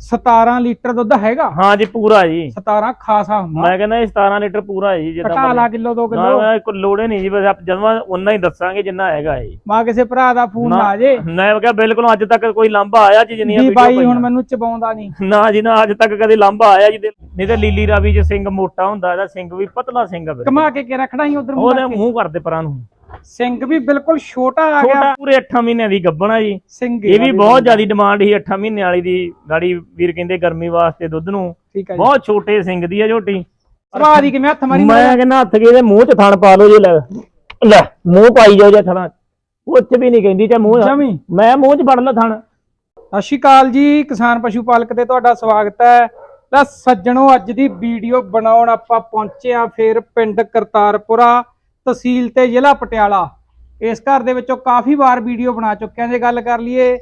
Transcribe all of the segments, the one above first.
17 litre ਦੁੱਧ ਹੈਗਾ? ਹਾਂ ਜੀ ਪੂਰਾ ਜੀ। 17 ਖਾਸਾ ਹੁੰਦਾ। ਮੈਂ ਕਹਿੰਦਾ ਇਹ 17 ਲੀਟਰ ਪੂਰਾ ਹੈ ਜੀ ਜਿੱਦਾਂ ਘਟਾ ਲਾ ਕਿਲੋ 2 ਨਾ ਕਿਲੋ। ਨਾ ਕੋਈ ਲੋੜੇ ਨਹੀਂ ਜੀ ਬਸ ਆਪ ਜਦਵਾ ਉਨਾ ਹੀ ਦੱਸਾਂਗੇ ਜਿੰਨਾ ਹੈਗਾ ਜੀ ਮਾ ਕਿਸੇ ਭਰਾ ਦਾ ਫੋਨ ਆ ਜੇ ਮੈਂ ਕਿਹਾ ਬਿਲਕੁਲ ਅੱਜ ਤੱਕ ਕੋਈ ਲਾਂਭਾ ਆਇਆ ਜੀ ਜਿੰਨੀਆਂ ਵੀਡੀਓ ਬਾਈ ਹੁਣ। ਮੈਨੂੰ ਚਬਾਉਂਦਾ ਨਹੀਂ। ਨਾ ਜੀ ਨਾ ਅੱਜ ਤੱਕ ਕਦੇ ਲਾਂਭਾ ਆਇਆ ਜੀ ਨਹੀਂ ਤੇ ਲੀਲੀ ਰਾਵੀ ਚ ਸਿੰਘ ਮੋਟਾ ਹੁੰਦਾ ਇਹਦਾ ਸਿੰਘ ਵੀ ਪਤਲਾ ਸਿੰਘ ਆ। ਕਮਾ ਕੇ ਕੇ ਰੱਖਣਾ ਹੀ ਉਧਰ ਮੂੰਹ ਕਰਦੇ ਪਰਾਂ ਨੂੰ। ਸਿੰਘ ਵੀ ਬਿਲਕੁਲ ਛੋਟਾ ਆ ਗਿਆ। ਛੋਟਾ ਪੂਰੇ 8 ਮਹੀਨਿਆਂ ਦੀ ਗੱਬਣ ਆ ਜੀ। ਸਿੰਘ ਇਹ ਵੀ ਬਹੁਤ ਜ਼ਿਆਦੀ ਡਿਮਾਂਡ ਸੀ 8 ਮਹੀਨਿਆਂ ਵਾਲੀ ਦੀ ਗਾੜੀ ਵੀਰ ਕਹਿੰਦੇ ਗਰਮੀ ਵਾਸਤੇ ਦੁੱਧ ਨੂੰ। ਠੀਕ ਹੈ ਜੀ। ਬਹੁਤ ਛੋਟੇ ਸਿੰਘ ਦੀ ਆ ਝੋਟੀ। ਭਰਾ ਦੀ ਕਿਵੇਂ ਹੱਥ ਮਾਰੀ ਮੈਂ ਕਹਿੰਦਾ ਹੱਥ ਕੇ ਇਹਦੇ ਮੂੰਹ 'ਚ ਥਣ ਪਾ ਲਓ ਜੀ ਲੈ। ਲੈ ਮੂੰਹ ਪਾਈ ਜਾਓ ਜੇ ਥਣਾ ਉੱਚ ਵੀ ਨਹੀਂ ਕਹਿੰਦੀ ਤੇ ਮੂੰਹ ਜਮੀ। ਮੈਂ ਮੂੰਹ 'ਚ ਫੜ ਲਾ ਥਣ। ਸਤਿ ਸ਼੍ਰੀ ਅਕਾਲ ਜੀ ਕਿਸਾਨ ਪਸ਼ੂ ਪਾਲਕ ਤੇ ਤੁਹਾਡਾ ਸਵਾਗਤ ਹੈ। ਤਾਂ ਸੱਜਣੋ ਅੱਜ ਦੀ ਵੀਡੀਓ ਬਣਾਉਣ ਆਪਾਂ ਪਹੁੰਚੇ ਆ ਫੇਰ ਪਿੰਡ ਕਰਤਾਰਪੁਰਾ। ਤਹਿਸੀਲ ਤੇ ਜ਼ਿਲ੍ਹਾ ਪਟਿਆਲਾ। ਇਸ ਘਰ ਦੇ ਵਿੱਚੋਂ ਕਾਫੀ ਵਾਰ ਵੀਡੀਓ ਬਣਾ ਚੁੱਕਿਆ ਜੇ ਗੱਲ ਕਰ ਲਈਏ,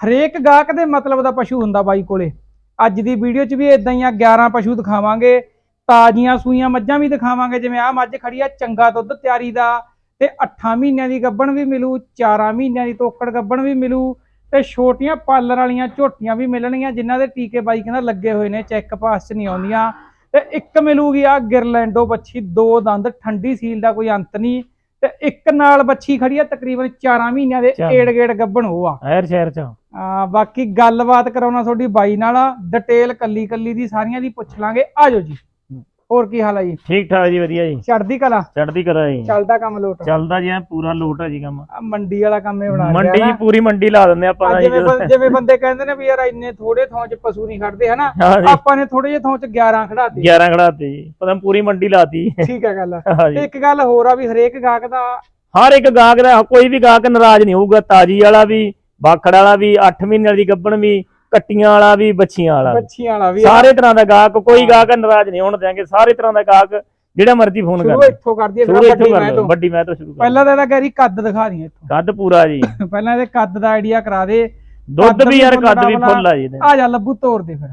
ਹਰੇਕ ਗਾਹਕ ਦੇ ਮਤਲਬ ਦਾ ਪਸ਼ੂ ਹੁੰਦਾ ਬਾਈ ਕੋਲੇ। ਅੱਜ ਦੀ ਵੀਡੀਓ 'ਚ ਵੀ ਇਦਾਂ ਹੀ ਆ 11 ਪਸ਼ੂ ਦਿਖਾਵਾਂਗੇ, ਤਾਜ਼ੀਆਂ ਸੂਈਆਂ ਮੱਝਾਂ ਵੀ ਦਿਖਾਵਾਂਗੇ, ਜਿਵੇਂ ਆ ਮੱਝ ਖੜੀ ਆ, ਚੰਗਾ ਦੁੱਧ ਤਿਆਰੀ ਦਾ, ਤੇ 8 ਮਹੀਨਿਆਂ ਦੀ ਗੱਭਣ ਵੀ ਮਿਲੂ 4 ਮਹੀਨਿਆਂ ਦੀ ਤੋਕੜ ਗੱਭਣ ਵੀ ਮਿਲੂ, ਤੇ ਛੋਟੀਆਂ ਪਾਲਰ ਵਾਲੀਆਂ ਝੋਟੀਆਂ ਵੀ ਮਿਲਣਗੀਆਂ, ਜਿਨ੍ਹਾਂ ਦੇ ਟੀਕੇ ਬਾਈ ਕਹਿੰਦਾ ਲੱਗੇ ਹੋਏ ਨੇ, ਚੈੱਕ ਪਾਸ 'ਚ ਨਹੀਂ ਆਉਂਦੀਆਂ। ਤੇ ਇੱਕ ਮਿਲੂਗੀ ਆ ਗਿਰਲੈਂਡੋ ਬੱਚੀ ਦੋ ਦੰਦ ਠੰਡੀ ਸੀਲ ਦਾ ਕੋਈ ਅੰਤ ਨਹੀਂ। ਤੇ ਇੱਕ ਨਾਲ ਬੱਚੀ ਖੜੀ ਆ ਤਕਰੀਬਨ 4 ਮਹੀਨਿਆਂ ਦੇ। ਏੜ ਗੇੜ ਗੱਭਣ ਹੋ ਆ। ਐਰ ਸ਼ਹਿਰ 'ਚ। ਆ ਬਾਕੀ ਗੱਲਬਾਤ ਕਰਾਉਣਾ ਤੁਹਾਡੀ ਬਾਈ ਨਾਲ ਡਿਟੇਲ ਕੱਲੀ ਕੱਲੀ ਦੀ ਸਾਰੀਆਂ ਦੀ ਪੁੱਛ ਲਾਂਗੇ। ਆਜੋ ਜੀ। ਹੋਰ ਕੀ ਹਾਲ ਆ ਜੀ? ਠੀਕ ਠਾਕ ਜੀ ਵਧੀਆ ਜੀ। ਚੜਦੀ ਕਲਾ? ਚੜ੍ਹਦੀ ਕਰਾ ਜੀ। ਚੱਲਦਾ ਕੰਮ ਲੋਟ? ਚੱਲਦਾ ਜੀ ਪੂਰਾ ਲੋਟ ਹੈ ਜੀ ਕੰਮ। ਆ ਮੰਡੀ ਵਾਲਾ ਕੰਮ ਹੀ ਬਣਾ ਮੰਡੀ ਜੀ। ਪੂਰੀ ਮੰਡੀ ਲਾ ਦਿੰਦੇ ਆਪਾਂ ਜਿਵੇਂ ਜਿਵੇਂ ਬੰਦੇ ਕਹਿੰਦੇ ਨੇ ਵੀ ਯਾਰ ਇੰਨੇ ਥੋੜੇ ਥਾਂ ਚ ਪਸ਼ੂ ਨਹੀਂ ਖੜਦੇ ਹਨਾ? ਹਾਂ ਆਪਾਂ ਨੇ ਥੋੜੇ ਜਿਹੇ ਥਾਂ ਚ 11 ਖੜਾਤੇ 11 ਖੜਾਤੇ ਜੀ ਪਤਾ ਪੂਰੀ ਮੰਡੀ ਲਾਤੀ। ਠੀਕ ਹੈ ਗੱਲ। ਹਾਂ ਤੇ ਇੱਕ ਗੱਲ ਹੋਰ ਆ ਵੀ ਹਰੇਕ ਗਾਹਕ ਦਾ ਹਰ ਇੱਕ ਗਾਹਕ ਦਾ ਕੋਈ ਵੀ ਗਾਹਕ ਨਾਰਾਜ਼ ਨਹੀਂ ਹੋਊਗਾ ਤਾਜੀ ਵਾਲਾ ਵੀ ਬਾਖੜ ਵਾਲਾ ਵੀ 8 ਮਹੀਨੇ ਦੀ ਗੱਭਣ ਵੀ ਕੱਟੀਆਂ ਵਾਲਾ ਵੀ ਬੱਚੀਆਂ ਵਾਲਾ। ਬੱਚੀਆਂ ਵਾਲਾ ਵੀ। ਸਾਰੇ ਤਰ੍ਹਾਂ ਦਾ ਗਾਹਕ ਕੋਈ ਗਾਹਕ ਨਾਰਾਜ਼ ਨਹੀਂ ਹੋਣ ਦਿਆਂਗੇ। ਸਾਰੇ ਤਰ੍ਹਾਂ ਦਾ ਗਾਹਕ ਜਿਹੜਾ ਮਰਜ਼ੀ ਫੋਨ ਸ਼ੁਰੂ ਕਰ ਇੱਥੋਂ ਸ਼ੁਰੂ ਇੱਥੋਂ ਵੱਡੀ ਕਰ ਮੈਂ ਲਓ ਤੋਂ। ਵੱਡੀ ਮੈਂ ਤੋਂ ਸ਼ੁਰੂ ਕਰ ਪਹਿਲਾਂ ਤਾਂ ਇਹਦਾ ਗੈਰੀ ਕੱਦ ਦਿਖਾ ਦੀ ਇੱਥੋਂ। ਕੱਦ ਪੂਰਾ ਜੀ। ਪਹਿਲਾਂ ਇਹਦੇ ਕੱਦ ਦਾ ਆਈਡੀਆ ਕਰਾ ਦੇ। ਦੁੱਧ ਵੀ ਯਾਰ ਕੱਦ ਵੀ। ਫੁੱਲ ਆ ਜੀ। ਆ ਜਾ ਲੱਭੂ ਤੋੜ ਦੇ ਫਿਰ।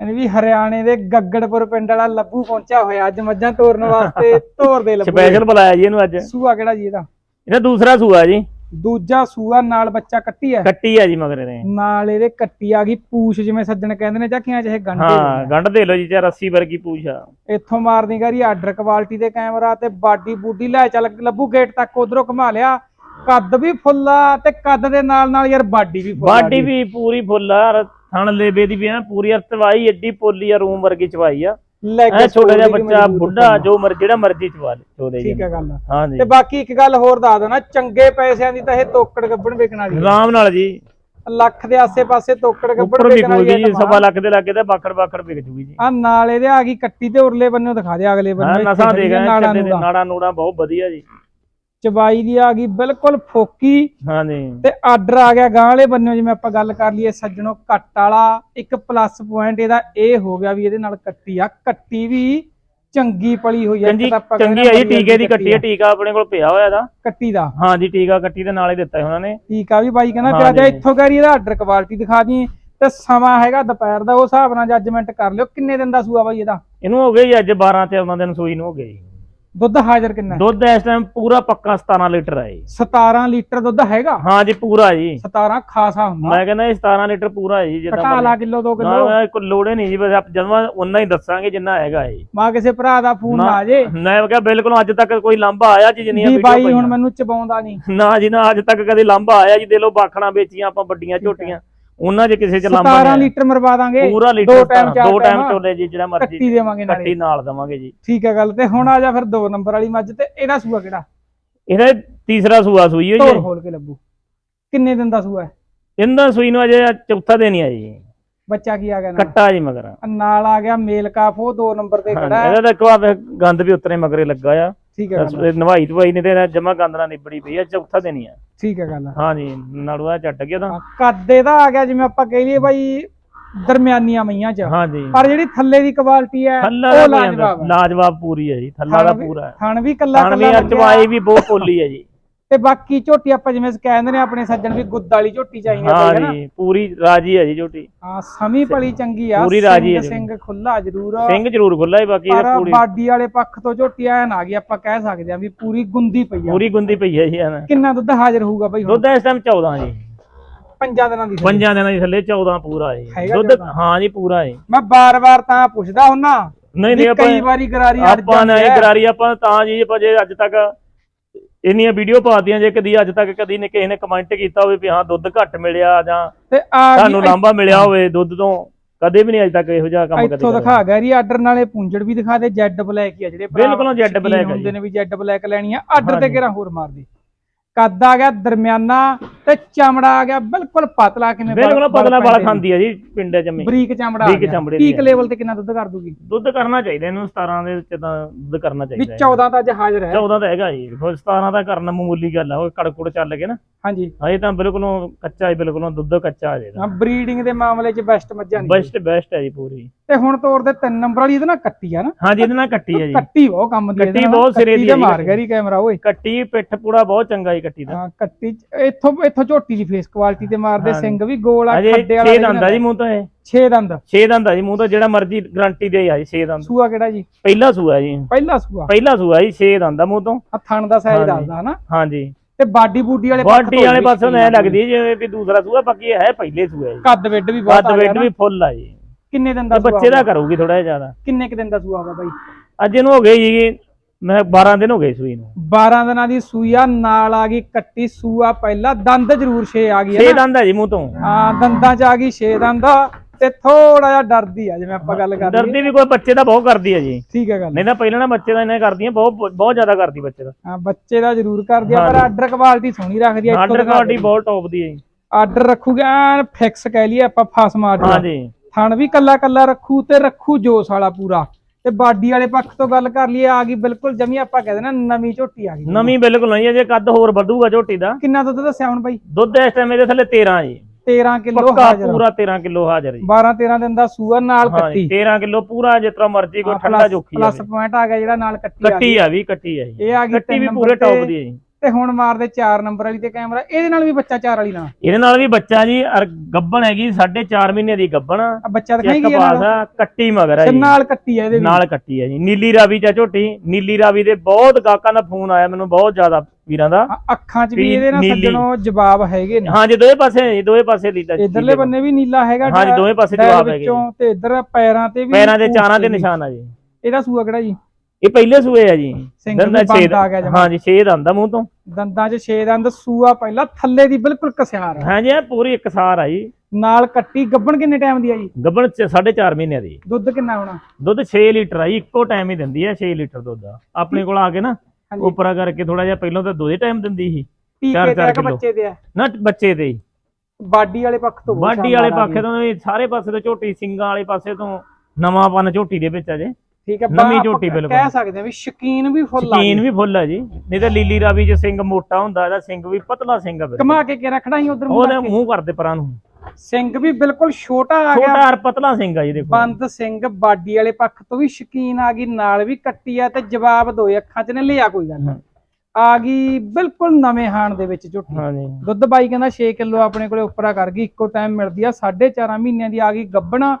ਇਹਨੇ ਵੀ ਹਰਿਆਣੇ ਦੇ ਗੱਗੜਪੁਰ ਪਿੰਡ ਵਾਲਾ ਲੱਭੂ ਪਹੁੰਚਿਆ ਹੋਇਆ। ਅੱਜ ਮੱਝਾਂ ਤੋਰਨ ਵਾਸਤੇ ਤੋਰ ਦੇ ਲੱਭੂ। ਸਪੈਸ਼ਲ ਬੁਲਾਇਆ ਜੀ ਇਹਨੂੰ ਅੱਜ। ਸੂਆ ਕਿਹੜਾ ਜੀ ਇਹਦਾ? ਇਹਦਾ ਦੂਸਰਾ ਸੂਆ ਜੀ। ਦੂਜਾ ਸੂਆ ਨਾਲ ਬੱਚਾ ਕੱਟੀ ਹੈ ਕੱਟੀ ਆ ਜੀ ਮਗਰ ਇਹਦੇ ਨਾਲ ਇਹਦੇ ਕੱਟੀ ਆ ਗਈ ਪੂਛ ਜਿਵੇਂ ਸੱਜਣ ਕਹਿੰਦੇ ਨੇ ਚੱਕੀਆਂ ਚਾਹੇ ਗੰਢੇ ਹਾਂ ਗੰਢ ਦੇ ਲੋ ਜੀ ਚਾਰ 80 ਵਰਗੀ ਪੂਛ ਆ। ਇੱਥੋਂ ਮਾਰਦੀ ਗਾਰੀ ਆਰਡਰ ਕੁਆਲਿਟੀ ਦੇ ਕੈਮਰਾ ਤੇ ਬਾਡੀ ਬੂਡੀ ਲੈ ਚੱਲ ਲੱਭੂ ਗੇਟ ਤੱਕ ਉਧਰੋਂ ਘੁਮਾ ਲਿਆ। ਕੱਦ ਵੀ ਫੁੱਲਾ ਤੇ ਕੱਦ ਦੇ ਨਾਲ ਨਾਲ ਯਾਰ ਬਾਡੀ ਵੀ ਫੁੱਲ ਆ ਬਾਡੀ। ਵੀ ਪੂਰੀ ਫੁੱਲ ਆ ਥਣ ਲੇਬੇ ਦੀ ਵੀ ਐ ਪੂਰੀ ਚਵਾਈ ਏਡੀ ਪੋਲੀ ਆ ਰੂਮ ਵਰਗੀ ਚਵਾਈ ਆ। Leg ਐ ਛੋਟਾ ਜਿਹਾ ਬੱਚਾ ਬੁੱਢਾ। ਜੋ ਮਰ ਜਿਹੜਾ ਮਰਜ਼ੀ ਚਵਾ ਲੇ ਚੋਦੇ ਠੀਕ ਹੈ ਗੱਲ ਹਾਂ ਜੀ ਤੇ ਬਾਕੀ ਇੱਕ ਗੱਲ ਹੋਰ ਦੱਸ ਦੋ ਨਾ ਚੰਗੇ ਪੈਸਿਆਂ ਦੀ ਤਾਂ ਇਹ ਤੋਕੜ ਗੱਬਣ ਵੇਚਣ ਵਾਲੀ ਹੈ। ਆਰਾਮ ਨਾਲ ਜੀ ਲੱਖ ਦੇ ਆਸੇ-ਪਾਸੇ ਤੋਕੜ ਵੀ ਵੇਚਣ ਵਾਲੀ ਆ। ਸਵਾ ਲੱਖ ਦੇ ਲੱਗੇ ਤੇ ਬਾਕੜ ਬਾਕੜ ਵਿਕ ਜੂਗੀ ਜੀ ਆ ਨਾਲ ਇਹਦੇ ਆ ਗਈ ਕੱਟੀ ਤੇ ਉਰਲੇ ਬੰਨੋਂ ਦਿਖਾ ਦੇ ਅਗਲੇ ਹਾਂ ਬੰਨੇ ਨਸਾਂ ਨੂੜਾ ਬਹੁਤ ਵਧੀਆ ਜੀ ਚਬਾਈ ਦੀ ਆ ਗਈ ਬਿਲਕੁਲ ਫੋਕੀ। ਹਾਂ ਜੀ ਤੇ ਆਰਡਰ ਆ ਗਿਆ ਗਾਂ ਵਾਲੇ ਬੰਨਿਓ ਜਿਵੇਂ ਆਪਾਂ ਗੱਲ ਕਰ ਲਈਏ ਸੱਜਣੋ ਕੱਟ ਵਾਲਾ ਇੱਕ ਪਲੱਸ ਪੁਆਇੰਟ ਇਹਦਾ ਇਹ ਹੋ ਗਿਆ ਵੀ ਇਹਦੇ ਨਾਲ ਕੱਟੀ ਆ। ਕੱਟੀ ਵੀ ਚੰਗੀ ਪਲੀ ਹੋਈ ਇੱਕ ਚੰਗੀ ਤਾਂ ਆਪਾਂ ਚੰਗੀ ਕਹਿੰਦੇ ਆ ਜੀ ਮਰੀ ਟੀਕੇ ਦੀ ਕੱਟੀ ਆ। ਟੀਕਾ ਆਪਣੇ ਕੋਲ ਪਿਆ ਹੋਇਆ ਦਾ ਕੱਟੀ ਦਾ। ਹਾਂ ਜੀ ਟੀਕਾ ਕੱਟੀ ਦੇ ਨਾਲ ਹੀ ਦਿੱਤਾ ਉਹਨਾਂ ਨੇ। ਟੀਕਾ ਵੀ ਬਾਈ ਕਹਿੰਦਾ ਹਾਂ ਪਿਆ ਜਾ। ਇੱਥੋਂ ਕਰੀ ਇਹਦਾ ਆਰਡਰ ਕੁਆਲਿਟੀ ਦਿਖਾ ਦੀ ਤੇ ਸਮਾਂ ਹੈਗਾ ਦੁਪਹਿਰ ਦਾ ਉਹ ਹਿਸਾਬ ਨਾਲ ਜੱਜਮੈਂਟ ਕਰ ਲਿਓ ਕਿੰਨੇ ਦਿਨ ਦਾ ਸੂਆ ਬਾਈ ਇਹਦਾ? ਇਹਨੂੰ ਹੋ ਜੀ ਅੱਜ 12 13 ਦਿਨ ਸੂਈ ਨੂੰ ਹੋ ਜੀ। ਦੁੱਧ ਹਾਜ਼ਰ ਕਿੰਨਾ ਹੈ? ਦੁੱਧ ਇਸ ਟਾਈਮ ਪੂਰਾ ਪੱਕਾ 17 ਲੀਟਰ ਜੀ। 17 ਲੀਟਰ ਦੁੱਧ ਹੈਗਾ? ਹਾਂ ਜੀ ਪੂਰਾ ਜੀ। 17 ਖਾਸਾ ਹੁੰਦਾ। ਮੈਂ ਕਹਿੰਦਾ ਇਹ 17 ਲੀਟਰ ਪੂਰਾ ਹੈ ਜੀ ਘਟਾ ਜਿੱਦਾਂ ਲਾ ਕਿਲੋ 2 ਨਾ ਕਿਲੋ। ਨਾ ਕੋਈ ਲੋੜੇ ਨਹੀਂ ਜੀ ਬਸ ਆਪ ਜਦਵਾ ਉਨਾ ਹੀ ਦੱਸਾਂਗੇ ਜਿੰਨਾ ਹੈਗਾ ਜੀ। ਮਾ ਕਿਸੇ ਭਰਾ ਦਾ ਫੋਨ ਨਾ ਆ ਜੇ। ਮੈਂ ਕਿਹਾ ਬਿਲਕੁਲ ਅੱਜ ਤੱਕ ਕੋਈ ਲਾਂਭਾ ਆਇਆ ਜੀ ਜਿੰਨੀਆਂ ਵੀ ਬਾਈ ਹੁਣ ਮੈਨੂੰ ਚਬਾਉਂਦਾ ਨਹੀਂ। ਨਾ ਜੀ ਨਾ ਅੱਜ ਤੱਕ ਕਦੇ ਲਾਂਭਾ ਆਇਆ ਜੀ ਦੇ ਲੋ ਬਾਖਣਾ ਵੇਚੀਆਂ ਆਪਾਂ ਵੱਡੀਆਂ ਝੋਟੀਆਂ। ਉਹਨਾਂ 'ਚ ਕਿਸੇ 'ਚ ਲਾਂਭਾ 17 ਨਹੀਂ ਲੀਟਰ ਮਰਵਾ ਦਾਂਗੇ। ਪੂਰਾ ਦੋ ਲੀਟਰ ਟਾਈਮ ਚਾਰ ਦੋ ਟਾਈਮ ਟਾਈਮ ਚੋਲੇ ਜੀ ਜਿਹੜਾ ਮਰਜ਼ੀ ਕੱਟੀ ਦੇਵਾਂਗੇ ਨਾਲੇ। ਕੱਟੀ ਨਾਲ ਦਵਾਂਗੇ ਜੀ। ਠੀਕ ਹੈ ਗੱਲ ਤੇ ਹੁਣ ਆ ਜਾ ਫਿਰ 2 ਨੰਬਰ ਵਾਲੀ ਮੱਝ ਤੇ ਇਹਦਾ ਸੂਆ ਕਿਹੜਾ? ਇਹਦਾ ਤੀਸਰਾ ਸੂਆ ਸੂਈ ਹੋਈ ਹੈ ਖੋਲ ਕੇ ਲੱਭੂ। ਕਿੰਨੇ ਦਿਨ ਦਾ ਸੂਆ ਹੈ? ਇਹਦਾ ਸੂਈ ਨੂੰ ਅਜੇ ਚੌਥਾ ਦਿਨ ਹੀ ਆ ਜੀ। ਬੱਚਾ ਕੀ ਆ ਗਿਆ ਨਾਲ? ਕੱਟਾ ਜੀ ਮਗਰ। ਨਾਲ ਆ ਗਿਆ ਮੇਲ ਕਾਫ ਉਹ 2 ਨੰਬਰ ਤੇ ਖੜਾ ਹੈ। ਇਹਦਾ ਵਾਰ ਗੰਦ ਵੀ ਉਤਰੇ ਮਗਰੇ ਲੱਗਾ ਆ। ਠੀਕ ਹੈ ਗੱਲ ਨਵਾਈ ਧਵਾਈ ਨੇ ਤੇ ਜਮਾ ਗੰਦ ਨਾਲ ਨਿਬੜੀ ਪਈ ਆ ਚੌਥਾ ਦਿਨ ਹੀ ਆ। ਠੀਕ ਹੈ ਗੱਲ ਹਾਂ ਜੀ ਨੜੂਆ ਚੱਟ ਗਿਆ ਤਾਂ। ਕੱਦ ਇਹਦਾ ਆ ਗਿਆ ਜਿਵੇਂ ਆਪਾਂ ਕਹਿ ਲਈਏ ਬਾਈ ਦਰਮਿਆਨੀਆਂ ਮਈਆਂ ਚ। ਹਾਂ ਜੀ ਪਰ ਜਿਹੜੀ ਥੱਲੇ ਦੀ ਕੁਆਲਿਟੀ ਹੈ ਉਹ ਦਾ ਲਾਜਵਾਬ ਲਾਜਵਾਬ ਪੂਰੀ ਹੈ ਜੀ ਥੱਲਾ ਦਾ ਪੂਰਾ ਹੈ। ਥਣ ਵੀ ਕੱਲਾ ਕੱਲਾ ਚਵਾਈ ਵੀ ਬਹੁਤ ਪੋਲੀ ਹੈ ਜੀ। ਤੇ ਬਾਕੀ ਝੋਟੀ ਆਪਾਂ ਜਿਵੇਂ ਕਹਿੰਦੇ ਨੇ ਆਪਣੇ ਸੱਜਣ ਵੀ ਗੁੱਦ ਵਾਲੀ ਝੋਟੀ ਚਾਹੀਦੀ ਹੈ ਹਾਂ ਜੀ ਪੂਰੀ ਰਾਜੀ ਹੈ ਜੀ ਝੋਟੀ। ਹਾਂ ਸਮੀ ਪਲੀ ਚੰਗੀ ਆ ਪੂਰੀ ਰਾਜੀ ਹੈ। ਸਿੰਘ ਖੁੱਲਾ ਜ਼ਰੂਰ। ਸਿੰਘ ਜ਼ਰੂਰ ਖੁੱਲਾ ਹੈ ਬਾਕੀ ਇਹ ਪਰ ਬਾਡੀ ਵਾਲੇ ਪੱਖ ਤੋਂ ਝੋਟੀ ਐਨ ਆ ਗਈ ਆਪਾਂ ਕਹਿ ਸਕਦੇ ਆ ਵੀ ਪੂਰੀ ਗੁੰਦੀ ਪਈ ਆ। ਪੂਰੀ ਗੁੰਦੀ ਪਈ ਹੈ ਜੀ ਹਾਂ ਕਿੰਨਾ ਦੁੱਧ ਹਾਜ਼ਰ ਹੋਊਗਾ ਬਈ ਦੁੱਧ ਇਸ ਟਾਈਮ 14 ਜੀ। ਪੰਜਾਂ ਦਿਨਾਂ ਦੀ। ਪੰਜਾਂ ਦਿਨਾਂ ਦੀ ਥੱਲੇ 14 ਪੂਰਾ ਹੈ ਦੁੱਧ 14? ਹਾਂ ਜੀ ਪੂਰਾ ਹੈ ਮੈਂ ਬਾਰ-ਬਾਰ ਤਾਂ ਪੁੱਛਦਾ ਹੁੰਨਾ ਨਹੀਂ ਨਹੀਂ ਆਪਾਂ ਕਈ ਵਾਰੀ ਗਰਾਰੀ ਆਪਾਂ ਨਾ ਕਰਾਰੀ ਆਪਾਂ ਤਾਂ ਜੀ ਆਪਾਂ ਜੇ ਅੱਜ ਤੱਕ ਇੰਨੀਆਂ ਵੀਡੀਓ ਪਾਤੀਆਂ ਜੇ ਕਦੀ ਅੱਜ ਤੱਕ ਕਦੀ ਨੇ ਕਿਸੇ ਨੇ ਕਮੈਂਟ ਕੀਤਾ ਹੋਵੇ ਵੀ ਹਾਂ ਦੁੱਧ ਘੱਟ ਮਿਲਿਆ ਜਾਂ ਤੇ ਆ ਤੁਹਾਨੂੰ ਲਾਂਬਾ ਮਿਲਿਆ ਹੋਵੇ ਦੁੱਧ ਤੋਂ ਕਦੇ ਵੀ ਨਹੀਂ ਅੱਜ ਤੱਕ ਇਹੋ ਜਿਹਾ ਕੰਮ ਕਦੇ ਇੱਥੋਂ। ਦਿਖਾ ਗਿਆ ਜੀ ਆਰਡਰ ਨਾਲੇ ਪੁੰਜੜ ਵੀ ਦਿਖਾ ਦੇ ਜੈਡ ਬਲੈਕ ਹੀ ਆ ਜਿਹੜੇ ਬਿਲਕੁਲ ਜੈਡ ਬਲੈਕ ਹੁੰਦੇ ਨੇ ਵੀ ਜੈਡ ਬਲੈਕ ਲੈਣੀ ਆ ਆਰਡਰ ਤੇ। ਕਿਹੜਾ ਹੋਰ ਮਾਰ ਦੇ ਕੱਦ ਆ ਗਿਆ ਦਰਮਿਆਨਾ ਤੇ ਚਮੜਾ ਆ ਗਿਆ ਬਿਲਕੁਲ ਪਤਲਾ ਕਿਵੇਂ ਬਲ- ਬਿਲਕੁਲ ਬਲ ਪਤਲਾ ਵਾਲਾ। ਖਾਂਦੀ ਆ ਜੀ ਪਿੰਡੇ ਜੰਮੀ ਬਰੀਕ ਚਮੜਾ ਬਰੀਕ ਚਮੜੇ ਦੀ ਪੀਕ ਆ। ਲੈਵਲ ਤੇ ਕਿੰਨਾ ਦੁੱਧ ਕਰ ਦੂਗੀ? ਦੁੱਧ ਕਰਨਾ ਚਾਹੀਦਾ ਇਹਨੂੰ 17 ਦੇ ਵਿੱਚ ਤਾਂ ਦੁੱਧ ਕਰਨਾ ਚਾਹੀਦਾ ਹੈ। 14 ਤਾਂ ਅੱਜ ਹਾਜ਼ਰ ਹੈ। 14 ਤਾਂ ਹੈਗਾ ਜੀ। ਫਿਰ 17 ਦਾ ਕਰਨਾ ਮਾਮੂਲੀ ਗੱਲ ਆ ਉਹ ਕੜਕੁੜ ਚੱਲ ਕੇ ਨਾ। ਹਾਂਜੀ। ਹਜੇ ਤਾਂ ਬਿਲਕੁਲੋਂ ਕੱਚਾ ਹੀ ਬਿਲਕੁਲੋਂ ਦੁੱਧ ਕੱਚਾ ਜੇ ਹਾਂ ਬਰੀਡਿੰਗ ਦੇ ਮਾਮਲੇ 'ਚ ਬੈਸਟ ਮੱਝਾਂ ਨੇ ਬੈਸਟ ਬੈਸਟ ਹੈ ਜੀ ਪੂਰੀ। ਤੇ ਹੁਣ ਤੋਰ ਦੇ ਤਿੰਨ ਨੰਬਰ ਵਾਲੀ ਇਹਦੇ ਨਾਲ ਕੱਟੀ ਆ ਨਾ। ਹਾਂਜੀ ਇਹਦੇ ਨਾਲ ਕੱਟੀ ਹੈ ਜੀ। ਕੱਟੀ ਬਹੁਤ ਕੰਮ ਦੀ ਕੱਟੀ ਬਹੁਤ ਸਿਰੇ ਦੀ ਤੇ ਹੈ ਮਾਰ। ਗਰੀ ਕੈਮਰਾ ਓਏ। ਕੱਟੀ ਪਿੱਠ ਪੂੜਾ ਬਹੁਤ ਚੰਗਾ ਜੀ ਕੱਟੀ ਦਾ। ਹਾਂ ਕੱਟੀ ਇੱਥੋਂ ਇੱਥੋਂ ਝੋਟੀ ਦੀ ਫੇਸ ਕੁਆਲਿਟੀ ਤੇ ਮਾਰਦੇ। ਸਿੰਘ ਵੀ ਗੋਲ ਆ ਖੱਡੇ ਵਾਲਾ 6 ਦੰਦ ਆ ਜੀ ਮੂੰਹ ਤੋਂ ਇਹ। 6 ਦੰਦ। 6 ਦੰਦ ਆ ਜੀ ਮੂੰਹ ਤੋਂ ਜਿਹੜਾ ਮਰਜ਼ੀ ਗਾਰੰਟੀ ਦੇ ਆ ਜੀ 6 ਦੰਦ। ਸੂਆ ਕਿਹੜਾ ਜੀ? ਪਹਿਲਾ ਸੂਆ ਜੀ। ਪਹਿਲਾ ਸੂਆ। ਪਹਿਲਾ ਸੂਆ ਜੀ 6 ਦੰਦ ਆ ਮੂੰਹ ਤੋਂ। ਆ ਥਣ ਦਾ ਸਾਈਜ਼। ਦੱਸਦਾ ਹਨਾ। ਹਾਂਜੀ। ਤੇ ਬਾਡੀ ਬੂਡੀ ਵਾਲੇ ਬਾਡੀ ਵਾਲੇ ਪਾਸੋਂ ਐ ਲੱਗਦੀ ਜਿਵੇਂ ਵੀ ਦੂਸਰਾ ਸੂਆ ਬਾਕੀ ਇਹ ਹੈ ਪਹਿਲੇ ਸੂਆ ਜੀ। ਕੱਦ ਵਿੱਡ ਵੀ ਬਹੁਤ ਕੱਦ ਨਾ। ਵੀ ਫੁੱਲ ਆ ਜੀ। ਕਿੰਨੇ ਦਿਨ ਦਾ ਬੱਚੇ ਦਾ? ਕਰੂਗੀ ਥੋੜਾ ਜ਼ਿਆਦਾ। ਕਿੰਨੇ ਕ ਦਿਨ ਦਾ ਸੂਆ ਬਾਈ? ਅੱਜ ਇਹਨੂੰ ਹੋ ਗਏ ਜੀ ਮੈਂ 12 ਦਿਨ ਹੋ ਗਏ ਸੂਈ ਨੂੰ। 12 ਦਿਨਾਂ ਦੀ ਸੂਆ ਨਾਲ ਆ ਗਈ ਕੱਟੀ ਸੂਆ ਪਹਿਲਾ ਦੰਦ ਜ਼ਰੂਰ 6 ਆ ਗਈ 6 ਹੈ ਨਾ। ਦੰਦ ਆ ਜੀ ਮੂੰਹ ਤੋਂ। ਹਾਂ ਦੰਦਾਂ 'ਚ ਆ ਗਈ 6 ਦੰਦ ਤੇ ਥੋੜਾ ਜਿਹਾ ਡਰਦੀ ਆ ਜਿਵੇਂ ਆਪਾਂ ਗੱਲ ਕਰਦੇ ਡਰਦੀ ਵੀ ਕੋਈ ਬੱਚੇ ਦਾ ਬਹੁਤ ਕਰਦੀ ਹੈ ਜੀ। ਠੀਕ ਹੈ ਗੱਲ। ਨਹੀਂ ਤਾਂ ਪਹਿਲਾਂ ਨਾ ਬੱਚੇ ਦਾ ਇਹਨੇ ਕਰਦੀਆਂ ਬਹੁਤ ਬਹੁਤ ਜ਼ਿਆਦਾ ਕਰਦੀ ਬੱਚੇ ਦਾ। ਹਾਂ ਬੱਚੇ ਦਾ ਜ਼ਰੂਰ ਕਰਦੀ ਆ ਪਰ। ਆਰਡਰ ਕੁਆਲਿਟੀ ਸੋਹਣੀ ਰੱਖਦੀ ਆ ਆਰਡਰ ਕੁਆਲਿਟੀ ਬਹੁਤ ਟੌਪ ਦੀ ਹੈ ਜੀ। ਆਰਡਰ ਰੱਖੂਗਾ ਫਿਕਸ ਕਹਿ ਲਈਏ ਆਪਾਂ ਫਸ ਮਾਰ ਹਾਂਜੀ ਥਣ ਵੀ ਕੱਲਾ ਕੱਲਾ ਰੱਖੂ ਤੇ ਰੱਖੂ ਜੋਸ ਵਾਲਾ ਪੂਰਾ। ਤੇ ਬਾਡੀ ਵਾਲੇ ਪੱਖ ਤੋਂ ਗੱਲ ਕਰ ਲਈਏ ਆ ਗਈ ਬਿਲਕੁਲ ਜਮੀ ਆਪਾਂ ਕਹਿੰਦੇ ਨਾ ਨਵੀਂ ਝੋਟੀ ਆ ਗਈ। ਨਵੀਂ ਬਿਲਕੁਲ ਨਹੀਂ ਹੈ ਜੇ ਕੱਦ ਹੋਰ ਵਧੂਗਾ ਝੋਟੀ ਦਾ। ਕਿੰਨਾ ਦੁੱਧ ਦੱਸਿਆ ਹੁਣ ਬਾਈ? ਦੁੱਧ ਇਸ ਟਾਈਮ ਇਹਦੇ ਥੱਲੇ 13 ਜੀ। 13 ਕਿਲੋ ਹਾਜ਼ਰ ਪੂਰਾ 13 ਕਿਲੋ ਹਾਜ਼ਰ ਜੀ। 12 13 ਦਿਨ ਦਾ ਸੂਆ ਨਾਲ ਕੱਟੀ। 13 ਕਿਲੋ ਪੂਰਾ ਜਿਸ ਤਰ੍ਹਾਂ ਮਰਜ਼ੀ ਕੋਈ ਠੰਡਾ ਜੋਖੀ ਪਲੱਸ ਪੁਆਇੰਟ ਆ ਗਿਆ ਜਿਹੜਾ ਨਾਲ ਕੱਟੀ ਆ ਕੱਟੀ ਆ ਵੀ ਕੱਟੀ ਆ ਜੀ। ਇਹ ਆ ਗਈ ਕੱਟੀ ਵੀ ਪੂਰੇ ਟੌਪ ਦੀ ਹੈ ਜੀ। ਤੇ ਹੁਣ ਮਾਰਦੇ 4 ਨੰਬਰ ਵਾਲੀ ਤੇ ਕੈਮਰਾ ਇਹਦੇ ਨਾਲ ਵੀ ਬੱਚਾ 4 ਵਾਲੀ ਨਾਲ। ਇਹਦੇ ਨਾਲ ਵੀ ਬੱਚਾ ਜੀ ਅਰ ਗੱਬਣ ਹੈਗੀ 4.5 ਮਹੀਨੇ ਦੀ ਗੱਬਣ। ਆ ਬੱਚਾ ਦਿਖਾਈ ਗਿਆ ਨਾਲ? ਕੱਟੀ ਮਗਰ ਹੈ ਜੀ। ਨਾਲ ਕੱਟੀ ਆ ਇਹਦੇ ਵੀ। ਨਾਲ ਕੱਟੀ ਹੈ ਜੀ। ਨੀਲੀ ਰਾਵੀ ਚਾ ਝੋਟੀ। ਨੀਲੀ ਰਾਵੀ ਦੇ ਬਹੁਤ ਗਾਹਕਾਂ ਦਾ ਫੋਨ ਆਇਆ ਮੈਨੂੰ ਬਹੁਤ ਜ਼ਿਆਦਾ ਵੀਰਾਂ ਦਾ। ਅੱਖਾਂ 'ਚ ਵੀ ਇਹਦੇ ਨਾਲ ਨੀਲੀ। ਸੱਜਣੋ ਜਵਾਬ ਹੈਗੇ ਨੇ। ਹਾਂ ਜੀ ਦੋਵੇਂ ਪਾਸੇ ਦੋਵੇਂ ਪਾਸੇ ਲੀਲਾ ਇਧਰਲੇ ਬੰਨੇ ਵੀ ਨੀਲਾ ਹੈਗਾ ਹਾਂਜੀ, ਡੈ- ਦੋਵੇਂ ਪਾਸੇ ਜਵਾਬ ਹੈਗੇ ਵਿੱਚੋਂ ਤੇ ਇਧਰ ਪੈਰਾਂ ਤੇ ਵੀ ਪੈਰਾਂ ਦੇ ਚਾਰਾਂ ਦੇ। ਨਿਸ਼ਾਨ ਆ ਜੀ। ਇਹਦਾ ਸੂਆ ਕਿਹੜਾ ਜੀ? ਇਹ ਪਹਿਲੇ ਸੂਏ ਆ ਜੀ। ਸਿੰਘ ਦੰਦਾਂ ਵੀ ਬੰਦ ਛੇਦ ਆ ਗਿਆ ਜਮਾਂ। ਹਾਂ ਜੀ ਛੇਦ ਆਂਦਾ ਮੂੰਹ ਤੋਂ। ਦੰਦਾਂ 'ਚ ਛੇ ਦੰਦ ਸੂਆ ਪਹਿਲਾਂ ਥੱਲੇ ਦੀ ਬਿਲਕੁਲ ਕਸਿਆਰ ਆ। ਹਾਂ ਜੀ ਇਹ ਪੂਰੀ ਇਕਸਾਰ ਆ ਜੀ। ਨਾਲ ਕੱਟੀ ਗੱਬਣ ਕਿੰਨੇ ਟਾਈਮ ਦੀ ਆ ਜੀ? ਗੱਬਣ 4.5 ਮਹੀਨਿਆਂ ਦੀ। ਦੁੱਧ ਕਿੰਨਾ ਹੋਣਾ? ਦੁੱਧ 6 ਲੀਟਰ ਆ ਜੀ ਇੱਕੋ ਟਾਈਮ ਹੀ ਦਿੰਦੀ ਹੈ 6 ਲੀਟਰ ਦੁੱਧ। ਆ ਆਪਣੇ ਕੋਲ ਆ ਕੇ ਨਾ ਹਾਂਜੀ। ਉਪਰਾ ਕਰਕੇ ਥੋੜਾ ਜਿਹਾ ਪਹਿਲਾਂ ਤਾਂ ਦੋਦੇ ਟਾਈਮ ਦਿੰਦੀ ਸੀ। ਚਾਰ- ਚਾਰ ਆ ਕਿੱਲੋ। ਬੱਚੇ ਦੇ ਆ। ਨਾ ਬੱਚੇ ਤੇ ਹੀ। ਬਾਡੀ ਵਾਲੇ ਪੱਖ ਤੋਂ ਬਹੁਤ ਬਾਡੀ ਵਾਲੇ ਸ਼ਾਨਦਾਰ ਆ ਪਾਸੇ। ਤੋਂ ਸਾਰੇ ਪਾਸੇ ਤੋਂ ਝੋਟੀ ਸਿੰਗਾਂ ਵਾਲੇ ਪਾਸੇ ਤੋਂ ਨਵਾਂਪਨ ਝੋਟੀ ਦੇ ਵਿੱਚ ਅਜੇ ਠੀਕ ਹੈ ਨਵੀਂ ਝੋਟੀ ਬਿਲਕੁਲ। ਕਹਿ ਸਕਦੇ ਆ ਵੀ ਸ਼ਕੀਨ ਵੀ ਫੁੱਲ ਆ ਸ਼ਕੀਨ ਵੀ ਫੁੱਲ ਆ ਜੀ। ਨਹੀਂ ਤਾਂ ਲੀਲੀ ਰਾਵੀ ਜੇ ਸਿੰਘ ਮੋਟਾ ਹੁੰਦਾ ਇਹਦਾ ਸਿੰਘ ਵੀ ਪਤਲਾ ਸਿੰਘ ਆ। ਕਮਾ ਕੇ ਕੇ ਰੱਖਣਾ ਹੀ ਉਧਰ ਉਹਦੇ ਮੂੰਹ ਕਰਦੇ ਪਰਾਂ ਨੂੰ। ਸਿੰਘ ਵੀ ਬਿਲਕੁਲ ਛੋਟਾ ਆ ਗਿਆ। ਛੋਟਾ ਔਰ ਪਤਲਾ ਸਿੰਘ ਆ ਜੀ ਦੇਖੋ। ਬੰਦ ਸਿੰਘ ਬਾਡੀ ਵਾਲੇ ਪੱਖ ਤੋਂ ਵੀ ਸ਼ਕੀਨ ਆ ਗਈ ਨਾਲ ਵੀ ਕੱਟੀ ਆ ਤੇ ਜਵਾਬ ਦੋਏ ਅੱਖਾਂ 'ਚ ਨੇ ਲਿਆ ਕੋਈ ਗੱਲ। ਆ ਗਈ ਬਿਲਕੁਲ ਨਵੇਂ ਹਾਣ ਦੇ ਵਿੱਚ ਝੋਟੀ। ਹਾਂਜੀ। ਦੁੱਧ ਬਾਈ ਕਹਿੰਦਾ 6 ਕਿਲੋ ਆਪਣੇ ਕੋਲੇ ਉੱਪਰਾ ਕਰ ਗਈ ਇੱਕੋ ਟਾਈਮ ਮਿਲਦੀ ਆ 4.5 ਮਹੀਨਿਆਂ ਦੀ ਆ ਗਈ ਗੱਬਣਾ।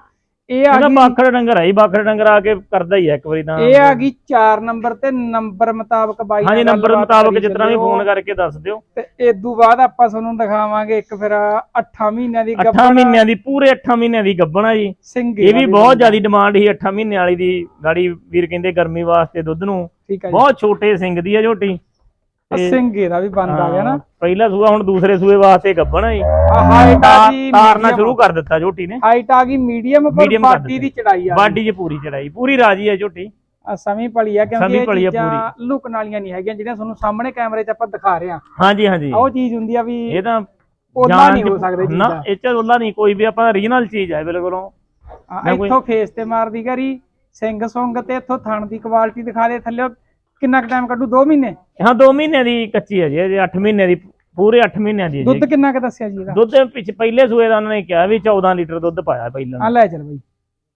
ਇਹ ਆ ਇਹਦਾ ਗਈ ਬਾਖੜ ਡੰਗਰ ਜੀ ਬਾਖੜ ਡੰਗਰ ਆ ਕੇ ਕਰਦਾ ਹੀ ਆ ਇੱਕ ਵਾਰੀ ਤਾਂ। ਇਹ ਆ ਗਈ 4 ਨੰਬਰ ਤੇ ਨੰਬਰ ਮੁਤਾਬਕ ਬਾਈ ਹਾਂਜੀ ਨਾਲ ਨੰਬਰ ਗੱਲਬਾਤ ਮੁਤਾਬਕ ਕਰੀ ਜਿਤਨਾ ਵੀ ਚੱਲਿਓ। ਫੋਨ ਕਰਕੇ ਦੱਸ ਦਿਓ। ਤੇ ਇਦੋਂ ਬਾਅਦ ਆਪਾਂ ਤੁਹਾਨੂੰ ਦਿਖਾਵਾਂਗੇ ਇੱਕ ਫਿਰ 8 ਮਹੀਨਿਆਂ ਦੀ 8 ਮਹੀਨਿਆਂ ਦੀ ਪੂਰੇ 8 ਮਹੀਨਿਆਂ ਦੀ ਗੱਬਣ ਜੀ। ਸਿੰਘ ਇਹ ਵੀ ਬਹੁਤ ਜ਼ਿਆਦੀ ਡਿਮਾਂਡ ਸੀ 8 ਮਹੀਨੇ ਵਾਲੀ ਦੀ ਗਾੜੀ ਵੀਰ ਕਹਿੰਦੇ ਗਰਮੀ ਵਾਸਤੇ ਦੁੱਧ ਨੂੰ। ਠੀਕ ਹੈ ਜੀ। ਬਹੁਤ ਛੋਟੇ ਸਿੰਘ ਦੀ ਆ ਝੋਟੀ। ਸਿੰਘ ਇਹਦਾ ਵੀ ਬੰਦ ਆ ਗਿਆ ਨਾ। ਪਹਿਲਾ ਸੂਆ ਹੁਣ ਦੂਸਰੇ ਸੂਏ ਵਾਸਤੇ ਗੱਬਣ ਆ ਜੀ ਆ ਹਾਈਟ ਆ ਗਈ ਤਾਰਨਾ ਸ਼ੁਰੂ ਕਰ ਦਿੱਤਾ ਝੋਟੀ ਨੇ। ਹਾਈਟ ਆ ਗਈ ਮੀਡੀਅਮ ਪਰ ਬਾਡੀ ਦੀ। ਚੜਾਈ ਆ ਬਾਡੀ 'ਚ ਪੂਰੀ ਚੜਾਈ। ਪੂਰੀ ਰਾਜੀ ਹੈ ਝੋਟੀ। ਆ ਸਮੀ ਪਲੀ ਆ ਕਿਉਂਕਿ ਇਹ ਆ ਚੀਜ਼ਾਂ ਲੁਕਣ ਵਾਲੀਆਂ ਨਹੀਂ ਹੈਗੀਆਂ ਜਿਹੜੀਆਂ ਤੁਹਾਨੂੰ ਸਾਹਮਣੇ ਕੈਮਰੇ 'ਚ ਆਪਾਂ ਦਿਖਾ ਰਹੇ ਆ। ਹਾਂਜੀ ਹਾਂਜੀ। ਉਹ ਚੀਜ਼ ਹੁੰਦੀ ਆ ਵੀ ਇਹ ਤਾਂ ਉਹਦਾ ਨਹੀਂ ਹੋ ਸਕਦੇ ਨਾ ਚੀਜ਼ਾਂ। ਇਹ ਚ ਉਹਲਾ ਨਹੀਂ ਕੋਈ ਵੀ ਆਪਾਂ ਰੀਜਨਲ ਚੀਜ਼ ਹੈ ਬਿਲਕੁਲੋਂ। ਆ, ਨਾ ਇੱਥੋਂ ਫੇਸ ਤੇ ਮਾਰਦੀ ਕਰੀ ਸਿੰਘ ਸੁੰਗ ਤੇ ਇੱਥੋਂ ਥਣ ਦੀ ਕੁਆਲਿਟੀ ਦਿਖਾ ਦੇ ਥੱਲੇ ਕਿੰਨਾ ਕੁ ਟਾਈਮ ਕੱਢੂ? 2 ਮਹੀਨੇ? ਹਾਂ 2 ਮਹੀਨਿਆਂ ਦੀ ਕੱਚੀ ਹੈ ਜੀ ਇਹ 8 ਮਹੀਨਿਆਂ ਦੀ ਪੂਰੇ 8 ਮਹੀਨਿਆਂ ਦੀ ਹੈ ਦੁੱਧ ਜੀ ਕਿੰਨਾ ਕੁ ਦੱਸਿਆ ਜੀ ਇਹਦਾ? ਦੁੱਧ ਪਿੱਛੇ ਪਹਿਲੇ ਸੂਏ ਦਾ ਉਹਨਾਂ ਨੇ ਕਿਹਾ ਵੀ 14 ਲੀਟਰ ਦੁੱਧ ਪਾਇਆ ਪਹਿਲਾਂ। ਆ ਲੈ ਚੱਲ ਬਈ।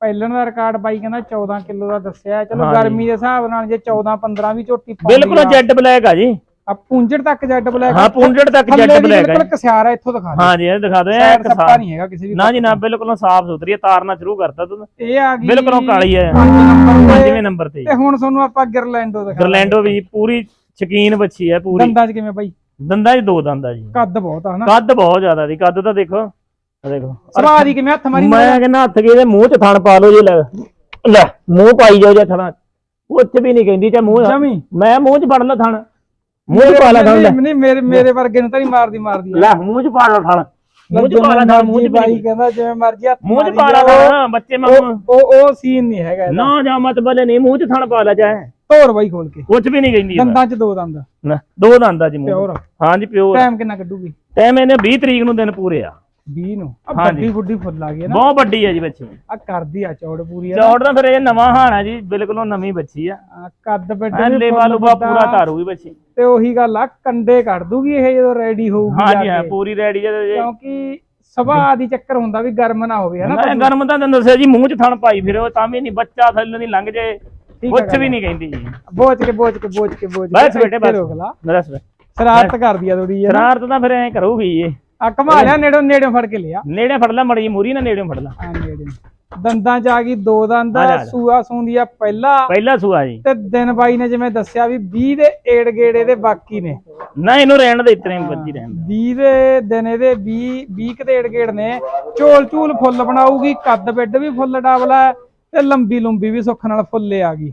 ਪਹਿਲਣ ਦਾ ਰਿਕਾਰਡ ਬਾਈ ਕਹਿੰਦਾ 14 ਕਿਲੋ ਦਾ ਦੱਸਿਆ। ਚਲੋ। ਗਰਮੀ ਦੇ ਹਿਸਾਬ ਨਾਲ ਜੇ 14 15 ਵੀ ਝੋਟੀ ਪਾਉਂਦੀ ਬਿਲਕੁਲ ਜੈਡ ਬਲੈਕ ਆ ਜੀ। ਆ ਪੁੰਜੜ ਤੱਕ ਜੈਡ ਬਲੈਕ ਹਾਂ ਪੁੰਜੜ ਤੱਕ ਜੈਡ ਬਲੈਕ ਹੈ ਬਿਲਕੁਲ ਕਸਿਆਰ ਇੱਥੋਂ ਦਿਖਾ ਦੇ ਹਾਂ ਜੀ ਇਹ ਦਿਖਾ ਦੋ ਇੱਕ ਸਾਫ਼- ਨਹੀਂ ਹੈਗਾ ਕਿਸੇ ਵੀ ਨਾ ਜੀ ਨਾ ਬਿਲਕੁਲ ਸਾਫ਼ ਸੁਥਰੀ ਹੈ ਤਾਰਨਾ ਸ਼ੁਰੂ ਕਰਤਾ ਦੁੱਧ ਇਹ ਆ ਗਈ ਬਿਲਕੁਲ ਕਾਲੀ ਹੈ। ਪੰਜ ਨੰਬਰ ਤੇ। ਪੰਜਵੇਂ ਨੰਬਰ ਤੇ। ਤੇ ਹੁਣ ਤੁਹਾਨੂੰ ਆਪਾਂ ਗਿਰਲੈਂਡੋ ਦਿਖਾ ਗਰਲੈਂਡੋ ਵੀ ਪੂਰੀ ਸ਼ਕੀਨ ਬੱਚੀ ਹੈ ਪੂਰੀ। ਦੰਦਾਂ 'ਚ ਕਿਵੇਂ ਬਾਈ? ਦੰਦਾਂ 'ਚ ਦੋ ਦੰਦ ਜੀ। ਕੱਦ ਬਹੁਤ ਆ ਨਾ ਕੱਦ ਬਹੁਤ ਜ਼ਿਆਦਾ ਦੀ ਕੱਦ ਤਾਂ ਦੇਖੋ ਦੇਖੋ। ਸਵਾਹ ਦੀ ਕਿਵੇਂ ਹੱਥ ਮਾਰੀ ਮੈਂ ਕਹਿੰਦਾ ਹੱਥ ਕੇ ਇਹਦੇ ਮੂੰਹ 'ਚ ਥਣ ਪਾ ਲਓ ਜੇ ਲੈ। ਲੈ ਮੂੰਹ ਪਾਈ ਜਾਓ ਜੇ ਥਣਾ ਉੱਚ ਵੀ ਨਹੀਂ ਕਹਿੰਦੀ ਚਾ ਮੂੰਹ ਮੈਂ ਮੂੰਹ 'ਚ ਫੜ ਲਾ ਥਣ। ਮੂੰਹ 'ਚ ਪਾ ਲਾ ਥਣ ਲੈ। ਨਹੀਂ ਮੇਰੇ ਮੇਰੇ ਵਰਗੇ ਨੂੰ ਤਾਂ ਨਹੀਂ ਮਾਰਦੀ ਮਾਰਦੀ। ਲੈ ਮੂੰਹ 'ਚ ਪਾ ਲਾ ਥਣ ਮੂੰਹ 'ਚ ਪਾ ਲਾ ਥਣ ਮੂੰਹ 'ਚ ਬਾਈ ਵੀ ਕਹਿੰਦਾ ਜਿਵੇਂ ਮਰਜ਼ੀ ਹੱਥ ਮੂੰਹ 'ਚ ਮਾਰੀ ਪਾ ਲਾ ਜਾਓ। ਥਣ ਬੱਚੇ ਮੈਂ ਉਹ ਸੀਨ ਨਹੀਂ ਹੈਗਾ ਇਹਦਾ। ਨਾ ਜਾ ਮਤ ਬਲੇ ਨਹੀਂ ਮੂੰਹ 'ਚ ਥਣ ਪਾ ਲਾ ਚਾਹੇ ਧੋਰ ਬਾਈ ਖੋਲ ਕੇ। ਕੁਝ ਵੀ ਨਹੀਂ ਕਹਿੰਦੀ। ਦੰਦਾਂ 'ਚ ਦੋ ਦੰਦ। ਲੈ, ਦੋ ਦੰਦ ਜੀ ਮੂੰਹ ਹਾਂਜੀ ਪਿਓਰ। ਟਾਈਮ ਕਿੰਨਾ ਕੱਢੂਗੀ? ਟਾਈਮ ਇਹਨੇ 20 ਤਰੀਕ ਨੂੰ ਦਿਨ ਪੂਰੇ ਆ। 20 ਨੂੰ। ਆ ਹਾਂਜੀ। ਵੱਡੀ ਫੁੱਲ ਆ ਗਈ ਹੈ ਨਾ। ਬਹੁਤ ਵੱਡੀ ਹੈ ਜੀ ਬੱਚੀ। ਆ ਕਰਦੀ ਆ ਚੌੜ ਪੂਰੀ ਆ ਚੌੜ ਤਾਂ ਫਿਰ ਇਹ ਨਵਾਂ ਹਾਣਾ ਜੀ ਬਿਲਕੁਲ ਉਹ ਨਵੀਂ ਬੱਚੀ ਆ। ਆ ਕੱਦ ਵੱਡੇ ਐ ਵੀ ਲੇਵਾ ਵੱਡਾ, ਪੂਰਾ ਧਾਰੂਗੀ ਬੱਚੀ। ਤੇ ਉਹੀ ਗੱਲ ਆ ਕੰਡੇ ਕੱਢ ਦੂਗੀ ਇਹ ਜਦੋਂ ਰੈਡੀ ਹੋਊਗੀ ਹਾਂਜੀ ਜਾ ਹਾਂ ਕੇ। ਪੂਰੀ ਰੈਡੀ ਜੇ ਕਿਉਂਕਿ ਸੁਭਾਅ ਦੀ ਚੱਕਰ ਹੁੰਦਾ ਵੀ ਗਰਮ ਨਾ ਹੋਵੇ ਹਨਾ ਮੈਂ ਗਰਮ ਤਾਂ ਤੈਨੂੰ ਦੱਸਿਆ ਜੀ ਮੂੰਹ 'ਚ ਥਣ ਪਾਈ ਫਿਰ ਉਹ ਤਾਂ ਵੀ ਨਹੀਂ ਬੱਚਾ ਥੱਲੇ ਨਹੀਂ ਲੰਘ ਜੇ। ਕੁਛ ਗੱਲ ਵੀ। ਨਹੀਂ ਕਹਿੰਦੀ ਜੀ। ਬੋਝ ਕੇ ਬੋਝ ਕੇ ਬੋਝ ਕੇ ਬੋਝ ਬਸ ਬੇਟੇ ਇੱਥੇ ਬਸ। ਰੋਕ ਲਾ। ਦੱਸ ਬੇ ਸ਼ਰਾਰਤ ਕਰਦੀ ਆ ਥੋੜੀ ਜਿਹੀ। ਸ਼ਰਾਰਤ ਤਾਂ ਫਿਰ ਐ ਕਰੂਗੀ ਇਹ ਆ ਕਮਾ ਲਿਆ ਨੇੜੋਂ ਨੇੜੋਂ ਫੜ ਕੇ ਲਿਆ। ਨੇੜੇ ਫੜ ਲੈ ਮੜੀ ਮੂਰੀ ਨਾ ਨੇੜੇ ਫੜ ਲੈ। ਆ ਨੇੜੇ। ਦੰਦਾਂ ਚ ਆ ਗਈ ਦੋ ਦੰਦ ਆ ਜਾ, ਜਾ। ਸੂਆ ਸੂੰਦੀ ਆ ਪਹਿਲਾ। ਪਹਿਲਾ ਸੂਆ ਜੀ। ਤੇ ਦਿਨ ਬਾਈ ਨੇ ਜਿਵੇਂ ਦੱਸਿਆ ਵੀ 20 ਦੇ ਏੜ ਗੇੜੇ ਦੇ ਬਾਕੀ ਨੇ। ਨਾ ਇਹਨੂੰ ਰਹਿਣ ਦੇ ਇਤਨੇ ਬੱਜੀ ਰਹਿਣ ਦੇ। 20 ਦੇ ਦਿਨ ਇਹਦੇ 20 20 ਕੁ ਦੇ ਏੜ ਗੇੜ ਨੇ। ਝੋਲ ਝੂਲ ਫੁੱਲ ਬਣਾਊਗੀ ਕੱਦ ਬਿੱਡ ਵੀ ਫੁੱਲ ਡਾਬਲਾ ਹੈ ਤੇ ਲੰਬੀ ਲੰਬੀ ਵੀ ਸੁੱਖ ਨਾਲ ਫੁੱਲੇ ਆ ਗਈ।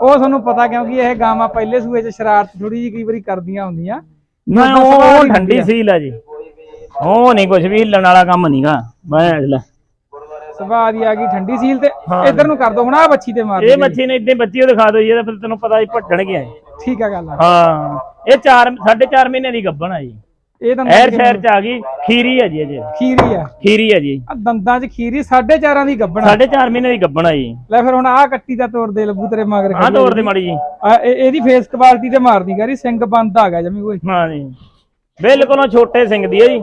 ਉਹ ਤੁਹਾਨੂੰ ਪਤਾ ਕਿਉਂਕਿ ਇਹ ਗਾਵਾਂ ਪਹਿਲੇ ਸੂਏ 'ਚ ਸ਼ਰਾਰਤ ਥੋੜੀ ਜਿਹੀ ਕਈ ਵਾਰੀ ਕਰਦੀਆਂ ਹੁੰਦੀਆਂ। ਨਾ ਉਹ ਠੰਡੀ। ਸੀਲ ਆ ਜੀ। ਉਹ ਨਹੀਂ ਕੁਝ ਵੀ ਹਿੱਲਣ ਵਾਲਾ ਕੰਮ ਨਹੀਂਗਾ ਮੈਂ ਲੈ ਸੁਭਾਅ ਦੀ ਆ ਗਈ ਠੰਡੀ ਸੀਲ ਤੇ। ਇੱਧਰ ਨੂੰ ਕਰ ਦੋ ਹੁਣ ਆ ਬੱਚੀ ਤੇ ਮਾਰ ਇਹ ਮੱਛੀ ਨੇ ਇਦਾਂ ਬੱਚੀ ਉਹ ਦਿਖਾ ਦਿਓ ਜੀ ਇਹਦਾ ਫਿਰ ਤੈਨੂੰ ਪਤਾ ਹੀ ਭੱਜਣ ਗਿਆ ਠੀਕ ਆ ਗੱਲ ਆ। ਹਾਂ ਇਹ 4 4.5 ਮਹੀਨੇ ਦੀ ਗੱਭਣ ਆ ਜੀ। ਇਹ ਤਾਂ ਐਰ ਸ਼ਹਿਰ ਚ ਆ ਗਈ ਖੀਰੀ ਆ ਜੀ ਅਜੇ। ਖੀਰੀ ਆ। ਖੀਰੀ ਆ ਜੀ। ਆ ਦੰਦਾਂ 'ਚ ਖੀਰੀ 4.5 ਦੀ ਗੱਬਣਾ 4.5 ਮਹੀਨੇ ਦੀ ਗੱਭਣ ਆ ਜੀ। ਲੈ ਫਿਰ ਹੁਣ ਆਹ ਕੱਟੀ ਦਾ ਤੋੜ ਦੇ ਲੱਭੂ ਤੇਰੇ ਮਗਰ ਆਹ ਤੋੜ ਦੇ ਮਾੜੀ ਜੀ। ਆ ਇਹ- ਇਹਦੀ ਫੇਸ ਕੁਆਲਿਟੀ ਤੇ ਮਾਰਦੀ ਗਾਰੀ ਸਿੰਘ ਬੰਦ ਆ ਗਿਆ ਜਮੀ ਕੋਈ ਹਾਂ ਜੀ। ਬਿਲਕੁਲ ਉਹ ਛੋਟੇ ਸਿੰਘ ਦੀ ਆ ਜੀ।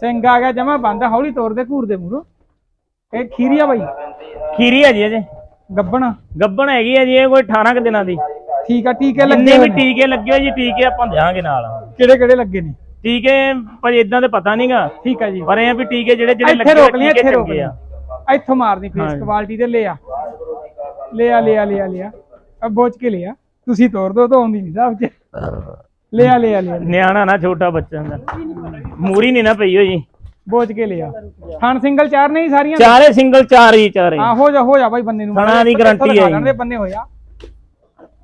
ਸਿੰਘ ਆ ਗਿਆ ਜਮਾ ਬੰਦ ਹੌਲੀ ਤੋੜ ਦੇ ਘੂਰ ਦੇ ਮੂਰੋ। ਇਹ ਖੀਰੀ ਆ ਬਾਈ। ਖੀਰੀ ਆ ਜੀ ਅਜੇ ਗੱਬਣ। ਗੱਭਣ ਹੈਗੀ ਆ ਜੀ ਇਹ ਕੋਈ 18 ਕੁ ਦਿਨਾਂ ਦੀ। ਠੀਕ ਆ ਟੀਕੇ ਲੱਗੇ ਜਿੰਨੇ ਵੀ। ਟੀਕੇ ਲੱਗੇ ਹੋਏ ਜੀ ਟੀਕੇ ਆਪਾਂ ਦਿਆਂਗੇ ਨਾਲ। ਕਿਹੜੇ ਕਿਹੜੇ ਲੱਗੇ ਨੇ? ਟੀਕੇ ਭਾਈ ਇਦਾਂ ਤੇ ਪਤਾ ਨਹੀਂਗਾ ਠੀਕ ਆ ਜੀ। ਪਰ ਇਹ ਵੀ ਟੀਕੇ ਜਿਹੜੇ ਜਿਹੜੇ ਇੱਥੇ ਲੱਗੇ ਰੋਕ ਟੀਕੇ ਇੱਥੇ ਰੋਕ ਚੰਗੇ ਲਈ ਆ ਇੱਥੋਂ ਮਾਰਦੀ ਫੇਸ। ਕੁਆਲਿਟੀ ਤੇ ਲੈ ਆ ਲੈ ਆ ਲੈ ਆ ਲੈ ਆ ਲੈ ਆ ਅਬ ਬੋਝ ਕੇ ਲੈ ਆ ਤੁਸੀਂ ਤੋੜ ਦੋ ਤਾਂ ਆਉਂਦੀ ਨਹੀਂ ਸਾਹਿਬ ਚ। ਲੈ ਆ ਲੈ ਆ ਲੈ ਆ ਨਿਆਣਾ ਨਾ ਛੋਟਾ ਬੱਚਾ ਹੁੰਦਾ। ਮੂਰੀ ਨਹੀਂ ਨਾ ਪਈ ਹੋ ਜੀ ਬੋਝ ਕੇ ਲਿਆ। ਥਣ ਸਿੰਗਲ ਚਾਰ ਨਹੀਂ ਸਾਰੀਆਂ? ਚਾਰੇ ਸਿੰਗਲ ਚਾਰ ਹੀ ਚਾਰੇ। ਹਾਂ ਹੋ ਜਾ ਹੋ ਜਾ ਬਾਈ ਬੰਦੇ ਨੂੰ। ਥਣਾਂ ਦੀ ਦਿਖਾ ਹੈ ਜੀ। ਬੰਨੇ ਹੋਇਆ